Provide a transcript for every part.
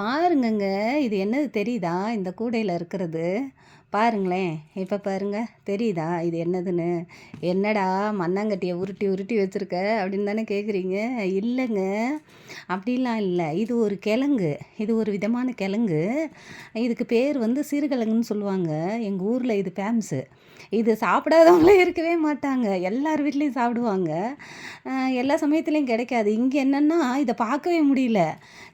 பாருங்கங்க. இது என்னது தெரியுதா? இந்த கூடையில் இருக்கிறது. பாருங்களேன். இப்போ பாருங்க. தெரியுதா? இது என்னதுன்னு? "என்னடா மண்ணாங்கட்டியை உருட்டி உருட்டி வச்சுருக்க அப்படின்னு தானே கேட்குறீங்க. இல்லைங்க அப்படிலாம் இல்லை இது ஒரு கிழங்கு. இது ஒரு விதமான கிழங்கு. இதுக்கு பேர் வந்து சிறுகிழங்குன்னு சொல்லுவாங்க. எங்கள் ஊரில் இது ஃபேம்ஸு இது சாப்பிடாதவங்களே இருக்கவே மாட்டாங்க. எல்லார் வீட்லேயும் சாப்பிடுவாங்க. எல்லா சமயத்துலேயும் கிடைக்காது. இங்கே என்னன்னா, இதை பார்க்கவே முடியல.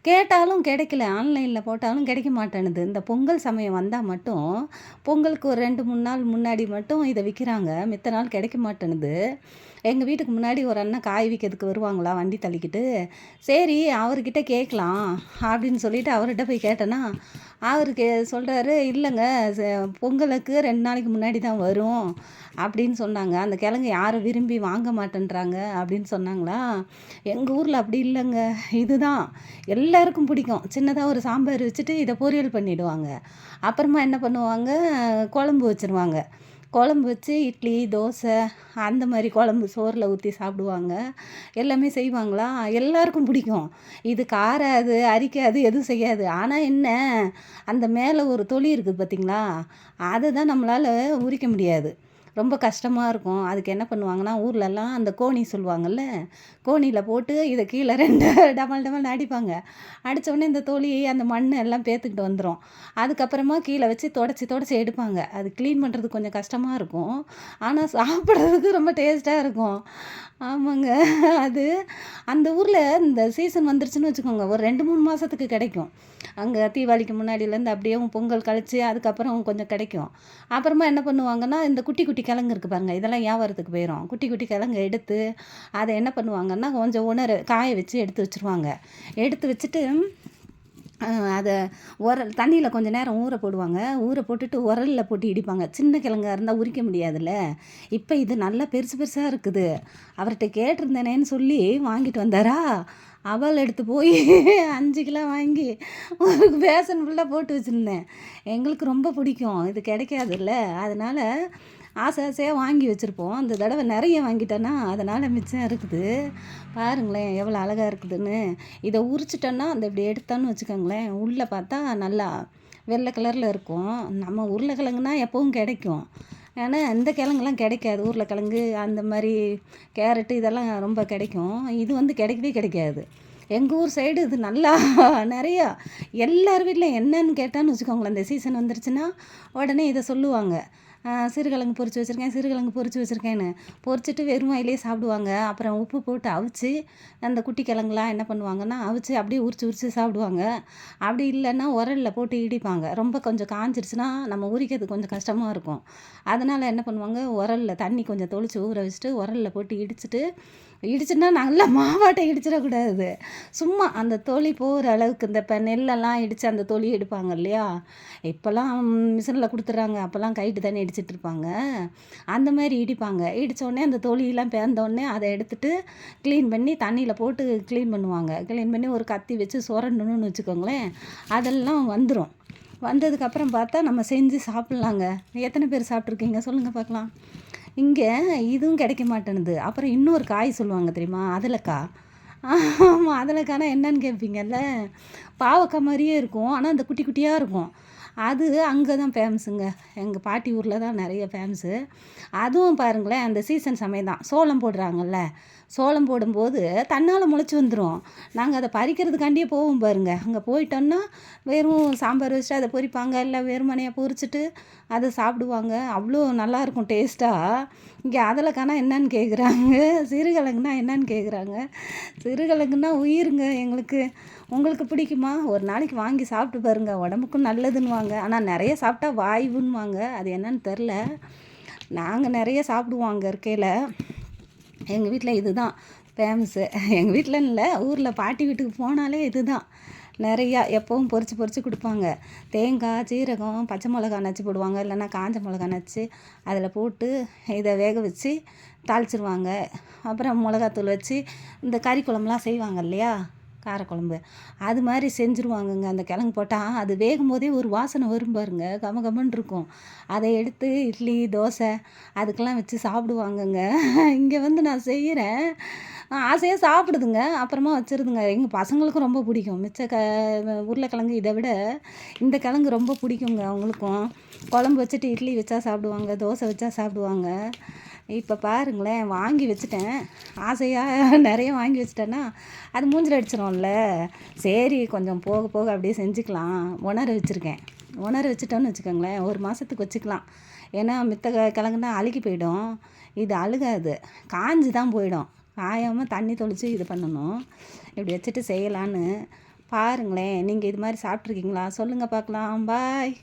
கேட்டாலும் கிடைக்கல. ஆன்லைனில் போட்டாலும் கிடைக்க மாட்டேனுது இந்த பொங்கல் சமயம் வந்தால் மட்டும், பொங்கலுக்கு ஒரு 2, 3 நாள் முன்னாடி மட்டும் இதை விற்கிறாங்க மித்த நாள் கிடைக்க மாட்டேனுது எங்கள் வீட்டுக்கு முன்னாடி ஒரு அண்ணன் காய் விற்கிறதுக்கு வருவாங்களா வண்டி தள்ளிக்கிட்டு. சரி அவர்கிட்ட கேட்கலாம் அப்படின்னு சொல்லிட்டு அவர்கிட்ட போய் கேட்டேன்னா அவருக்கு கே இல்லைங்க பொங்கலுக்கு ரெண்டு நாளைக்கு முன்னாடி தான் வரும்." அப்படின்னு சொன்னாங்க. அந்த கிழங்கு யாரும் விரும்பி வாங்க மாட்டேன்றாங்க அப்படின்னு சொன்னாங்களா. எங்கள் ஊரில் அப்படி இல்லைங்க இதுதான் எல்லாருக்கும் பிடிக்கும். சின்னதாக ஒரு சாம்பார் வச்சுட்டு இதை பொரியல் பண்ணிடுவாங்க. அப்புறமா என்ன பண்ணுவாங்க, குழம்பு வச்சுருவாங்க. குழம்பு வச்சு இட்லி, தோசை அந்த மாதிரி குழம்பு சோறுல ஊற்றி சாப்பிடுவாங்க. எல்லாமே செய்வாங்களா, எல்லாருக்கும் பிடிக்கும். இது காராது, அரிக்காது, எதுவும் செய்யாது. ஆனால் என்ன, அந்த மேலே ஒரு தொலி இருக்குது பார்த்திங்களா அதை தான் நம்மளால் உரிக்க முடியாது. ரொம்ப கஷ்டமாக இருக்கும். அதுக்கு என்ன பண்ணுவாங்கன்னா, ஊர்லெல்லாம் அந்த கோணி சொல்லுவாங்கல்ல, கோணியில் போட்டு இதை கீழே ரெண்டு டமால் டமால்னு அடிப்பாங்க. அடிச்ச இந்த தோழி அந்த மண் எல்லாம் பேத்துக்கிட்டு வந்துடும் அதுக்கப்புறமா கீழே வச்சு தொடச்சி தொடச்சி எடுப்பாங்க. அது க்ளீன் பண்ணுறது கொஞ்சம் கஷ்டமாக இருக்கும். ஆனால் சாப்பிட்றதுக்கு ரொம்ப டேஸ்ட்டாக இருக்கும். ஆமாங்க. அது அந்த ஊரில் இந்த சீசன் வந்துருச்சுன்னு வச்சுக்கோங்க, ஒரு ரெண்டு மூணு மாதத்துக்கு கிடைக்கும். அங்கே தீபாவளிக்கு முன்னாடிலேருந்து அப்படியே பொங்கல் கழிச்சு, அதுக்கப்புறம் கொஞ்சம் கிடைக்கும். அப்புறமா என்ன பண்ணுவாங்கன்னா, இந்த குட்டி குட்டி கிழங்கு இருக்குது பாருங்க, இதெல்லாம் வியாபாரத்துக்கு போயிடும் குட்டி குட்டி கிழங்கு எடுத்து, அதை என்ன பண்ணுவாங்கன்னா, கொஞ்சம் உணர காய வச்சு எடுத்து வச்சுருவாங்க. எடுத்து வச்சுட்டு, அதை உரல் தண்ணியில் கொஞ்சம் நேரம் ஊற போடுவாங்க. ஊற போட்டுட்டு உரலில் போட்டு இடிப்பாங்க. சின்ன கிழங்கா இருந்தால் உரிக்க முடியாதுல்ல. இப்போ இது நல்லா பெருசு பெருசாக இருக்குது. அவர்கிட்ட கேட்டிருந்தேனேன்னு சொல்லி வாங்கிட்டு வந்தாரா, அவள் எடுத்து போய் அஞ்சு கிலோ வாங்கி ஒரு பேசன் ஃபுல்லாக போட்டு வச்சுருந்தேன் எங்களுக்கு ரொம்ப பிடிக்கும். இது கிடைக்காதுல்ல. அதனால் ஆசை ஆசையாக வாங்கி வச்சுருப்போம் இந்த தடவை நிறைய வாங்கிட்டேன்னா அதனால் மிச்சம் இருக்குது. பாருங்களேன் எவ்வளோ அழகாக இருக்குதுன்னு. இதை உரிச்சிட்டோன்னா அந்த இப்படி எடுத்தான்னு வச்சுக்கோங்களேன், உள்ளே பார்த்தா நல்லா வெள்ளை கலரில் இருக்கும். நம்ம உருளைக்கிழங்குனா எப்பவும் கிடைக்கும். ஏன்னா இந்த கிழங்குலாம் கிடைக்காது. உருளைக்கிழங்கு அந்த மாதிரி கேரட்டு இதெல்லாம் ரொம்ப கிடைக்கும். இது வந்து கிடைக்கவே கிடைக்காது. எங்கள் ஊர் சைடு இது நல்லா நிறையா எல்லார் வீட்டிலையும் என்னன்னு கேட்டான்னு வச்சுக்கோங்களேன், இந்த சீசன் வந்துருச்சுன்னா, உடனே இதை சொல்லுவாங்க. சிறுகிழங்கு பொரிச்சு வச்சிருக்கேன், சிறுகிழங்கு பொறிச்சு வச்சுருக்கேன்னு பொறிச்சிட்டு வெறும் வாயிலே சாப்பிடுவாங்க. அப்புறம் உப்பு போட்டு அவிச்சு, அந்த குட்டி கிழங்குலாம் என்ன பண்ணுவாங்கன்னா, அவிச்சு அப்படியே உரிச்சு உரிச்சு சாப்பிடுவாங்க. அப்படி இல்லைன்னா உரல்ல போட்டு இடிப்பாங்க. ரொம்ப கொஞ்சம் காஞ்சிருச்சுன்னா நம்ம உரிக்கிறது கொஞ்சம் கஷ்டமாக இருக்கும். அதனால் என்ன பண்ணுவாங்க, உரலில் தண்ணி கொஞ்சம் தொளிச்சு ஊற வச்சுட்டு, உரல்ல போட்டு இடிச்சுட்டு, இடிச்சுன்னா நல்லா மாவாட்டை இடிச்சிடக்கூடாது. சும்மா அந்த தொலி போகிற அளவுக்கு இந்த இப்போ நெல்லெல்லாம் இடித்து அந்த தொலி எடுப்பாங்க இல்லையா, இப்போல்லாம் மிஷினில் கொடுத்துட்றாங்க அப்போல்லாம் கைட்டு தானே இடிச்சிட்டு இருப்பாங்க. அந்த மாதிரி இடிப்பாங்க. இடித்தோடனே அந்த தொழிலாம் பேர்ந்தோடனே அதை எடுத்துகிட்டு க்ளீன் பண்ணி தண்ணியில் போட்டு க்ளீன் பண்ணுவாங்க. க்ளீன் பண்ணி ஒரு கத்தி வச்சு சுரண்டணும்னு வச்சுக்கோங்களேன், அதெல்லாம் வந்துடும் வந்ததுக்கப்புறம் பார்த்தா நம்ம செஞ்சு சாப்பிட்லாங்க எத்தனை பேர் சாப்பிட்ருக்கீங்க சொல்லுங்கள் பார்க்கலாம். இங்கே இதுவும் கிடைக்க மாட்டேன்னுது. அப்புறம் இன்னொரு காய் சொல்லுவாங்க தெரியுமா? அதலக்கா. ஆமாம் அதலக்கானா என்னன்னு கேட்பீங்கல்ல. பாவக்காய் மாதிரியே இருக்கும். ஆனால் அந்த குட்டி குட்டியாக இருக்கும். அது அங்கே தான் ஃபேமஸுங்க. எங்கள் பாட்டி ஊரில் தான் நிறைய ஃபேமஸு. அதுவும் பாருங்களேன், அந்த சீசன் சமயம் தான். சோளம் போடுறாங்கல்ல, சோளம் போடும்போது தன்னால் முளைச்சி வந்துடும் நாங்கள் அதை பறிக்கிறதுக்காண்டியே போவோம் பாருங்க. அங்கே போயிட்டோன்னா வெறும் சாம்பார் வச்சுட்டு அதை பொரிப்பாங்க. இல்லை வெறுமனையாக பொறிச்சிட்டு அதை சாப்பிடுவாங்க. அவ்வளோ நல்லாயிருக்கும் டேஸ்ட்டாக இங்கே அதில் அதலக்கானா என்னன்னு கேட்குறாங்க. சிறுகிழங்குனா என்னன்னு கேட்குறாங்க. சிறுகிழங்குனா உயிருங்க எங்களுக்கு. உங்களுக்கு பிடிக்குமா? ஒரு நாளைக்கு வாங்கி சாப்பிட்டு பாருங்க. உடம்புக்கும் நல்லதுன்னு வாங்க நல்லதுன்னுவாங்க. ஆனால் நிறைய சாப்பிட்டா வாய்வுன்னுவாங்க. அது என்னன்னு தெரில நாங்கள் நிறைய சாப்பிடுவோம் அங்கே இருக்கையில் எங்கள் வீட்டில் இதுதான் ஃபேமஸு. எங்கள் வீட்டில் இல்லை ஊரில் பாட்டி வீட்டுக்கு போனாலே இதுதான். நிறையா எப்பவும் பொறிச்சு பொறிச்சு கொடுப்பாங்க தேங்காய், சீரகம், பச்சை மிளகா நச்சு போடுவாங்க. இல்லைன்னா காஞ்ச மிளகா நச்சு, அதில் போட்டு இதை வேக வச்சு தாளிச்சிருவாங்க அப்புறம் மிளகாத்தூள் வச்சு, இந்த கறி குழம்புலாம் செய்வாங்க இல்லையா, காரக்குழம்பு. அது மாதிரி செஞ்சுருவாங்கங்க. அந்த கிழங்கு போட்டால் அது வேகும்போதே ஒரு வாசனை வரும் பாருங்க. கமகமன்னு இருக்கும். அதை எடுத்து இட்லி, தோசை அதுக்கெல்லாம் வச்சு சாப்பிடுவாங்கங்க. இங்கே வந்து நான் செய்கிறேன் ஆசையாக சாப்பிடுதுங்க அப்புறமா வச்சிருதுங்க எங்கள் பசங்களுக்கும் ரொம்ப பிடிக்கும் மிச்ச க உருளைக்கிழங்கு இதை விட இந்த கிழங்கு ரொம்ப பிடிக்குங்க அவங்களுக்கும் குழம்பு வச்சுட்டு இட்லி வச்சா சாப்பிடுவாங்க தோசை வச்சா சாப்பிடுவாங்க இப்போ பாருங்களேன் வாங்கி வச்சுட்டேன். ஆசையாக நிறைய வாங்கி வச்சுட்டேன்னா அது மூஞ்சில் அடிச்சிடும்ல சரி கொஞ்சம் போக போக அப்படியே செஞ்சுக்கலாம். உணர வச்சுருக்கேன். உணர வச்சுட்டோன்னு வச்சுக்கோங்களேன் ஒரு மாதத்துக்கு வச்சுக்கலாம். ஏன்னா மித்த கிழங்குனா அழுகி போயிடும். இது அழுகாது. காஞ்சி தான் போயிடும். காயாமல் தண்ணி தொளித்து இது பண்ணணும். இப்படி வச்சுட்டு செய்யலான்னு. பாருங்களேன் நீங்கள் இது மாதிரி சாப்பிட்ருக்கீங்களா சொல்லுங்கள் பார்க்கலாம். பாய்